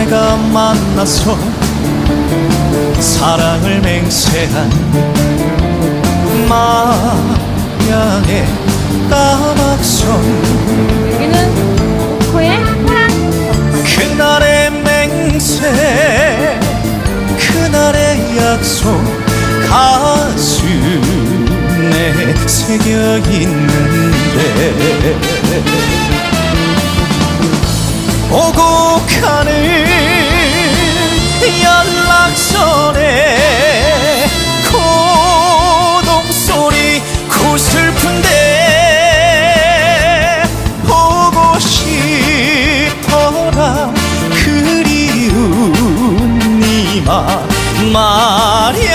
내가 만나서 사랑을 맹세한 마야의 까막선 여기는 코에 파란 그날의 맹세 그날의 약속 가슴에 새겨 있는데. 오고 가는 슬픈데 보고 싶더라. 그리운 이마 말이야